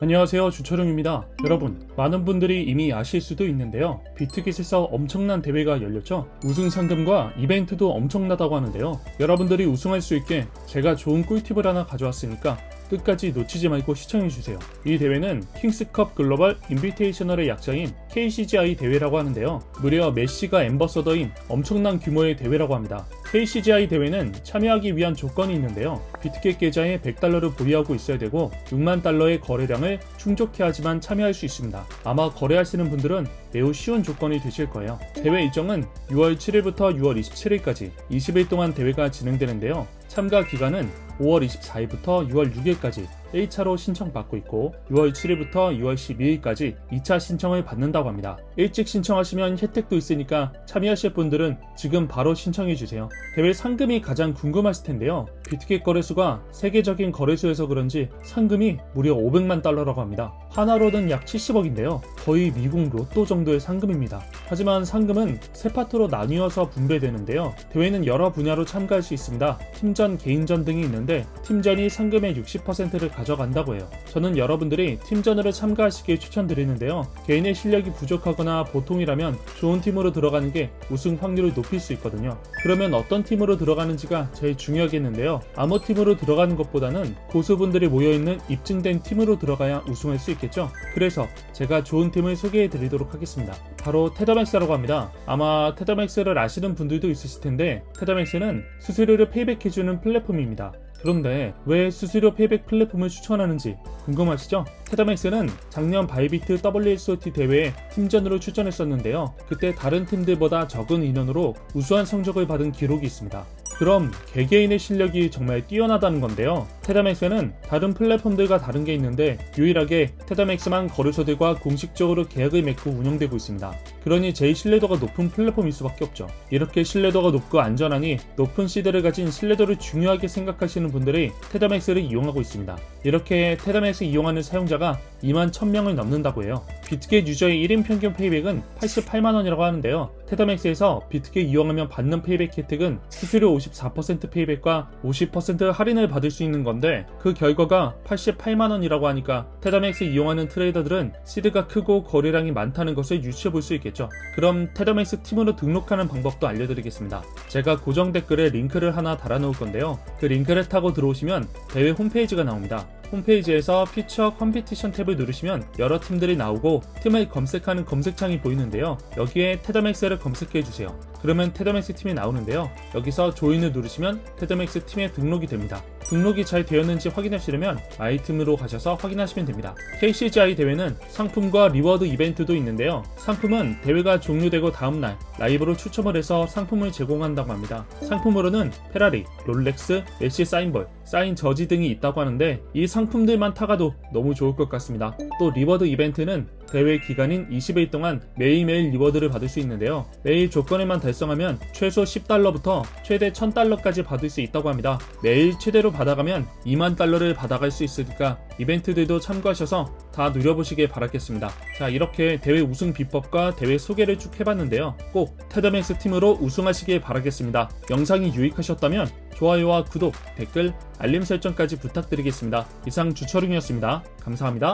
안녕하세요 주철웅입니다. 여러분 많은 분들이 이미 아실 수도 있는데요. 비트깃에서 엄청난 대회가 열렸죠. 우승 상금과 이벤트도 엄청나다고 하는데요. 여러분들이 우승할 수 있게 제가 좋은 꿀팁을 하나 가져왔으니까 끝까지 놓치지 말고 시청해주세요. 이 대회는 킹스컵 글로벌 인비테이셔널의 약자인 KCGI 대회라고 하는데요. 무려 메시가 엠버서더인 엄청난 규모의 대회라고 합니다 KCGI 대회는 참여하기 위한 조건이 있는데요 비트겟 계좌에 100달러를 보유하고 있어야 되고 6만 달러의 거래량을 충족해야지만 참여할 수 있습니다. 아마 거래하시는 분들은 매우 쉬운 조건이 되실 거예요. 대회 일정은 6월 7일부터 6월 27일까지 20일 동안 대회가 진행되는데요. 참가 기간은 5월 24일부터 6월 6일까지 1차로 신청받고 있고 6월 7일부터 6월 12일까지 2차 신청을 받는다고 합니다. 일찍 신청하시면 혜택도 있으니까 참여하실 분들은 지금 바로 신청해 주세요. 대회 상금이 가장 궁금하실 텐데요. 비트겟 거래수가 세계적인 거래수여서 그런지 상금이 무려 500만 달러라고 합니다. 하나로는 약 70억인데요. 거의 미국 로또 정도의 상금입니다. 하지만 상금은 세 파트로 나뉘어서 분배되는데요. 대회는 여러 분야로 참가할 수 있습니다. 팀전, 개인전 등이 있는 데 팀전이 상금의 60%를 가져간다고 해요. 저는 여러분들이 팀전으로 참가하시길 추천드리는데요. 개인의 실력이 부족하거나 보통이라면 좋은 팀으로 들어가는 게 우승 확률을 높일 수 있거든요. 그러면 어떤 팀으로 들어가는지가 제일 중요하겠는데요. 아무 팀으로 들어가는 것보다는 고수분들이 모여있는 입증된 팀으로 들어가야 우승할 수 있겠죠. 그래서 제가 좋은 팀을 소개해 드리도록 하겠습니다. 바로 테더맥스라고 합니다. 아마 테더맥스를 아시는 분들도 있으실 텐데 테더맥스는 수수료를 페이백해주는 플랫폼입니다. 그런데 왜 수수료 페이백 플랫폼을 추천하는지 궁금하시죠? 테더맥스는 작년 바이비트 WSOT 대회에 팀전으로 출전했었는데요. 그때 다른 팀들보다 적은 인원으로 우수한 성적을 받은 기록이 있습니다. 그럼 개개인의 실력이 정말 뛰어나다는 건데요. 테다맥스는 다른 플랫폼들과 다른 게 있는데 유일하게 테다맥스만 거래소들과 공식적으로 계약을 맺고 운영되고 있습니다. 그러니 제일 신뢰도가 높은 플랫폼일 수밖에 없죠. 이렇게 신뢰도가 높고 안전하니 높은 시드를 가진 신뢰도를 중요하게 생각하시는 분들이 테다맥스를 이용하고 있습니다. 이렇게 테다맥스 이용하는 사용자가 2만 1000명을 넘는다고 해요. 비트겟 유저의 1인 평균 페이백은 88만원이라고 하는데요. 테다맥스에서 비트겟 이용하면 받는 페이백 혜택은 수수료 54% 페이백과 50% 할인을 받을 수 있는 건데 그 결과가 88만원이라고 하니까 테다맥스 이용하는 트레이더들은 시드가 크고 거래량이 많다는 것을 유추해 볼 수 있겠죠. 그럼 테다맥스 팀으로 등록하는 방법도 알려드리겠습니다. 제가 고정 댓글에 링크를 하나 달아놓을 건데요. 그 링크를 타고 들어오시면 대회 홈페이지가 나옵니다. 홈페이지에서 피처 컴피티션 탭을 누르시면 여러 팀들이 나오고 팀을 검색하는 검색창이 보이는데요. 여기에 테더맥스를 검색해 주세요. 그러면 테더맥스 팀이 나오는데요. 여기서 조인을 누르시면 테더맥스 팀에 등록이 됩니다. 등록이 잘 되었는지 확인하시려면 아이템으로 가셔서 확인하시면 됩니다. KCGI 대회는 상품과 리워드 이벤트도 있는데요. 상품은 대회가 종료되고 다음날 라이브로 추첨을 해서 상품을 제공한다고 합니다. 상품으로는 페라리, 롤렉스, 메시 사인볼, 사인 저지 등이 있다고 하는데 이 상품들만 타가도 너무 좋을 것 같습니다. 또 리워드 이벤트는 대회 기간인 20일 동안 매일매일 리워드를 받을 수 있는데요. 매일 조건에만 달성하면 최소 10달러부터 최대 1000달러까지 받을 수 있다고 합니다. 매일 최대로 받아가면 2만 달러를 받아갈 수 있으니까 이벤트들도 참고하셔서 다 누려보시길 바라겠습니다. 자, 이렇게 대회 우승 비법과 대회 소개를 쭉 해봤는데요. 꼭 테더맥스 팀으로 우승하시길 바라겠습니다. 영상이 유익하셨다면 좋아요와 구독, 댓글, 알림 설정까지 부탁드리겠습니다. 이상 주철웅이었습니다. 감사합니다.